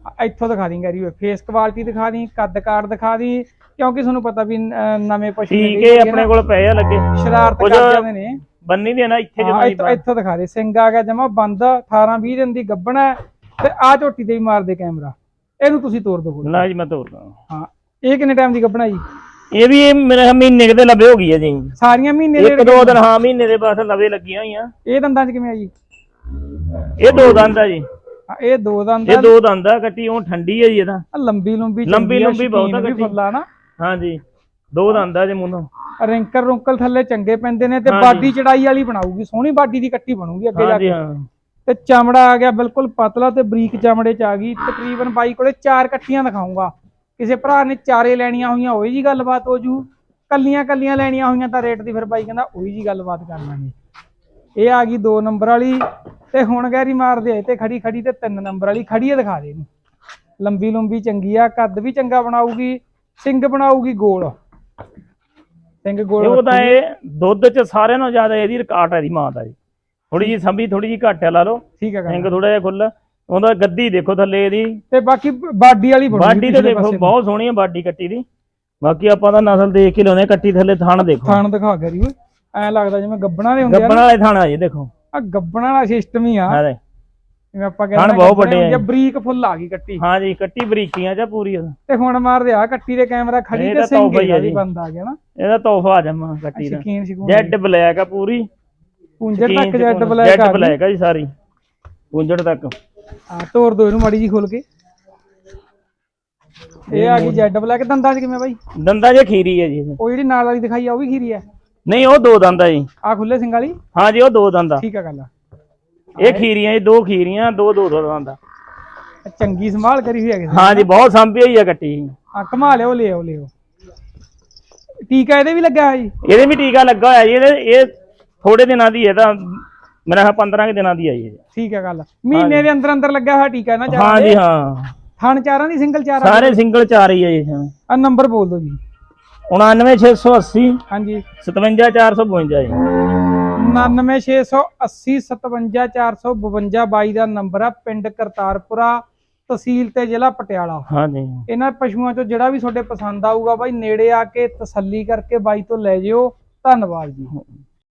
ਆ, ਇੱਥੋਂ ਦਿਖਾ ਦੀ ਗੈਰੀ ਫੇਸ ਕੁਆਲਿਟੀ ਦਿਖਾ ਦੀ ਕੱਦ ਕਾਰਡ ਦਿਖਾ ਦੀ ਕਿਉਂਕਿ ਤੁਹਾਨੂੰ ਪਤਾ ਵੀ ਨਵੇਂ ਪਸ਼ੂ ਠੀਕ ਹੈ ਆਪਣੇ ਕੋਲ ਪਏ ਆ ਲੱਗੇ। ਸ਼ਰਾਰਤ ਕਰ ਜਾਂਦੇ ਨੇ। ਬੰਨੀ ਦੇ ਨਾ ਇੱਥੇ ਹਾਂ, ਜਮਾਈ ਇੱਥੋਂ ਦਿਖਾ ਦੇ। ਸਿੰਘ ਆ ਗਿਆ ਜਮਾ ਬੰਦ 18 20 ਦਿਨ ਦੀ ਗੱਬਣਾ ਹੈ ਤੇ ਆ ਝੋਟੀ ਤੇ ਹੀ ਮਾਰਦੇ ਕੈਮਰਾ। ਇਹਨੂੰ ਤੁਸੀਂ ਤੋੜ ਦੋ ਨਾ ਜੀ ਮੈਂ ਤੋਰਦਾ ਹਾਂ ਇਹ ਕਿੰਨੇ ਟਾਈਮ ਦੀ ਗੱਬਣਾ ਜੀ? ਇਹ ਵੀ ਇਹ ਮੇਰੇ ਖਿਆਲ ਮਹੀਨੇ ਕਿਤੇ ਲਵੇ ਹੋ ਗਈ ਹੈ ਜੀ ਸਾਰੀਆਂ ਮਹੀਨੇ ਇੱਕ ਦੇ ਦੋ ਦਿਨ ਹਾਂ ਮਹੀਨੇ ਦੇ ਬਸ ਲਵੇ ਲੱਗੀਆਂ ਹੋਈਆਂ। ਇਹ ਦੰਦਾਂ 'ਚ ਕਿਵੇਂ ਆ ਜੀ? ਇਹ ਦੋ ਦੰਦ ਆ ਜੀ। ਹਾਂ, ਇਹ ਦੋ ਦੰਦ ਇਹ ਆ। ਦੋ ਦੰਦ ਆ ਕੱਟੀ ਉਹ ਠੰਡੀ ਹੈ ਜੀ ਇਹਦਾ ਆਹ ਲੰਬੀ ਲੰਬੀ ਲੰਬੀ ਲੰਬੀ ਬਹੁਤ ਆ ਕੱਟੀ। ਫੁੱਲਾ ਨਾ। ਹਾਂਜੀ ਦੋ ਦੰਦ ਆ ਜੀ ਮੂੰਹੋਂ। ਰਿੰਕਲ ਰੁੰਕਲ ਥੱਲੇ ਚੰਗੇ ਪੈਂਦੇ ਨੇ ਤੇ। ਬਾਡੀ ਚੜਾਈ ਵਾਲੀ ਬਣਾਊਗੀ ਸੋਹਣੀ ਬਾਡੀ ਦੀ ਕੱਟੀ ਬਣੂਗੀ ਅੱਗੇ ਜਾ ਕੇ। ਹਾਂ। ਤੇ ਚਮੜਾ ਆ ਗਿਆ ਬਿਲਕੁਲ ਪਤਲਾ ਤੇ ਬਰੀਕ ਚਮੜੇ ਚ ਆ ਗਈ ਤਕਰੀਬਨ ਬਾਈ ਕੋਲੇ ਚਾਰ ਕੱਟੀਆਂ ਦਿਖਾਉਂਗਾ ਕਿਸੇ ਭਰਾ ਨੇ ਚਾਰੇ ਲੈਣੀਆਂ ਹੋਈਆਂ ਹੋਈ ਜੀ ਗੱਲਬਾਤ ਹੋ ਜੂ। ਕੱਲੀਆਂ ਕੱਲੀਆਂ ਲੈਣੀਆਂ ਹੋਈਆਂ ਤਾਂ ਰੇਟ ਦੀ ਫਿਰ ਬਾਈ ਕਹਿੰਦਾ ਉਹੀ ਜੀ ਗੱਲਬਾਤ ਕਰ ਲਾਂਗੇ। ਇਹ ਆ ਗਈ 2 ਨੰਬਰ ਵਾਲੀ ਤੇ ਹੁਣ ਗੈਰੀ ਮਾਰਦੇ ਆ ਤੇ ਖੜੀ ਖੜੀ ਤੇ 3 ਨੰਬਰ ਵਾਲੀ ਖੜੀ ਆ ਦਿਖਾ ਦੇ ਇਹਨੂੰ। ਲੰਬੀ ਲੰਬੀ ਚੰਗੀ ਆ ਕੱਦ ਵੀ ਚੰਗਾ ਬਣਾਊਗੀ ਸਿੰਘ ਬਣਾਊਗੀ ਗੋਲ। ਸਿੰਘ ਗੋਲ ਉਹ ਤਾਂ ਇਹ ਦੁੱਧ ਚ ਸਾਰਿਆਂ ਨਾਲੋਂ ਜ਼ਿਆਦਾ ਇਹਦੀ ਰਿਕਾਰਡ ਹੈ ਦੀ ਮਾਂ ਦਾ ਜੀ। ਥੋੜੀ ਜੀ ਸੰਭੀ ਥੋੜੀ ਜੀ ਘੱਟ ਲਾ ਲਓ। ਠੀਕ ਹੈ ਸਿੰਘ ਥੋੜਾ ਜਿਹਾ ਖੁੱਲਾ ਉਹਦਾ ਗੱਦੀ ਦੇਖੋ ਥੱਲੇ ਇਹਦੀ। ਤੇ ਬਾਕੀ ਬਾਡੀ ਵਾਲੀ ਬਣੂਗੀ ਬਾਡੀ ਤੇ ਪਿਛਲੇ ਦੇਖੋ ਪਾਸੇ ਨੂੰ। ਬਹੁਤ ਸੋਹਣੀ ਹੈ ਬਾਡੀ ਕੱਟੀ ਦੀ। ਬਾਕੀ ਆਪਾਂ ਤਾਂ ਨਸਲ ਦੇਖ ਕੇ ਲਿਆਉਂਦੇ ਹਾਂ, ਕੱਟੀ ਥੱਲੇ ਥਣ ਦੇਖੋ। ਥਾਣ ਦਿਖਾ ਗਰੀ ਓਏ ਐ ਲੱਗਦਾ ਜਿਵੇਂ ਗੱਬਣਾ ਦੇ ਹੁੰਦੇ ਆ ਗੱਬਣ ਵਾਲੇ ਥਣ ਆ ਜੀ ਦੇਖੋ। ਆ ਗੱਬਣਾ ਵਾਲਾ ਸਿਸਟਮ ਹੀ ਆ। ਹਾਂ ਦੇ ਜਿਵੇਂ ਆਪਾਂ ਥਣ ਕਹਿੰਦੇ ਬਹੁਤ ਵੱਡੇ ਆ। ਬਰੀਕ ਫੁੱਲ ਆ ਗਈ ਕੱਟੀ। ਹਾਂ ਜੀ ਕੱਟੀ ਬਰੀਕੀਆਂ ਚ ਪੂਰੀ ਉਹਦਾ। ਤੇ ਹੁਣ ਮਾਰਦੇ ਆ ਕੱਟੀ ਦੇ ਕੈਮਰਾ ਖੜੀ ਇਹ ਤੇ ਤਾਂ ਸਿੰਘ ਤੋਹਫਾ ਹੀ ਆ ਜੀ। ਬੰਦ ਆ ਗਿਆ ਨਾ। ਇਹਦਾ ਤੋਹਫਾ ਆ ਜਮਾ ਕੱਟੀ ਦਾ। ਸ਼ਕੀਨ ਜੈਡ ਬਲੈਕ ਆ ਪੂਰੀ। ਪੁੰਜਰ ਤੱਕ ਜੈਡ ਬਲੈਕ ਜੈਡ ਆ ਗਈ। ਬਲੈਕ ਆ ਜੀ ਸਾਰੀ। ਪੁੰਜੜ ਤੱਕ। ਆ ਤੋੜ ਦੋ ਇਹਨੂੰ ਮਾੜੀ ਜੀ ਖੋਲ ਕੇ। ਇਹ ਆ ਗਈ ਜੈਡ ਬਲੈਕ। ਦੰਦਾਂ 'ਚ ਕਿਵੇਂ ਬਾਈ? ਦੰਦਾਂ 'ਚ ਖੀਰੀ ਹੈ ਜੀ। ਉਹ ਜਿਹੜੀ ਨਾਲ ਵਾਲੀ ਦਿਖਾਈ ਆ ਉਹ ਵੀ ਖੀਰੀ ਆ ਨਹੀਂ ਉਹ ਦੋ ਦੰਦ ਆ ਜੀ। ਆ ਖੁੱਲੇ ਸਿੰਘ ਵਾਲੀ? ਹਾਂ ਜੀ ਉਹ ਦੋ ਦੰਦ ਆ। ਠੀਕ ਆ ਗੱਲ ਇਹ ਖੀਰੀਆਂ ਇਹ ਦੋ ਖੀਰੀਆਂ ਦੋ ਦੋ ਦੋ ਦੰਦ ਆ। ਚੰਗੀ ਸੰਭਾਲ ਕਰੀ ਹੋਈ ਹੈ ਕਿਸੇ ਹਾਂ ਜੀ ਬਹੁਤ ਸੰਭੀ ਹੋਈ ਆ ਕੱਟੀ ਆ ਕਮਾ ਲਿਓ ਲੈ ਆਓ ਲੈ ਆਓ ਟੀਕਾ ਇਹਦੇ ਵੀ ਲੱਗਾ ਹੈ ਜੀ? ਇਹਦੇ ਵੀ ਟੀਕਾ ਲੱਗਾ ਹੋਇਆ ਜੀ ਇਹਦੇ ਇਹ ਥੋੜੇ ਦਿਨਾਂ ਦੀ ਹੈ ਤਾਂ ਮੇਰਾ ਹੈ 15 ਕੇ ਦਿਨਾਂ ਦੀ ਆਈ ਹੈ। ਠੀਕ ਹੈ ਗੱਲ। ਮਹੀਨੇ ਦੇ ਅੰਦਰ ਅੰਦਰ ਲੱਗਿਆ ਹੋਇਆ ਟੀਕਾ ਨਾ ਚਾਰਾ ਹਾਂ ਜੀ ਹਾਂ। ਥਣ ਚਾਰਾਂ ਦੀ ਸਿੰਗਲ ਚਾਰਾ ਸਾਰੇ ਸਿੰਗਲ ਚਾਰ ਹੀ ਹੈ ਜੀ ਆ ਨੰਬਰ ਬੋਲ ਦਿਓ ਜੀ। 99680 ਹਾਂਜੀ। 57452 ਜੀ। 99680 ਦਾ ਨੰਬਰ ਆ ਪਿੰਡ ਕਰਤਾਰਪੁਰਾ ਤਹਿਸੀਲ ਤੇ ਜ਼ਿਲ੍ਹਾ ਪਟਿਆਲਾ। ਹਾਂਜੀ। ਇਹਨਾਂ ਪਸ਼ੂਆਂ ਚੋਂ ਜਿਹੜਾ ਵੀ ਤੁਹਾਡੇ ਪਸੰਦ ਆਊਗਾ ਬਾਈ ਨੇੜੇ ਆ ਕੇ ਤਸੱਲੀ ਕਰਕੇ ਬਾਈ ਤੋਂ ਲੈ ਜਿਓ। ਧੰਨਵਾਦ ਜੀ।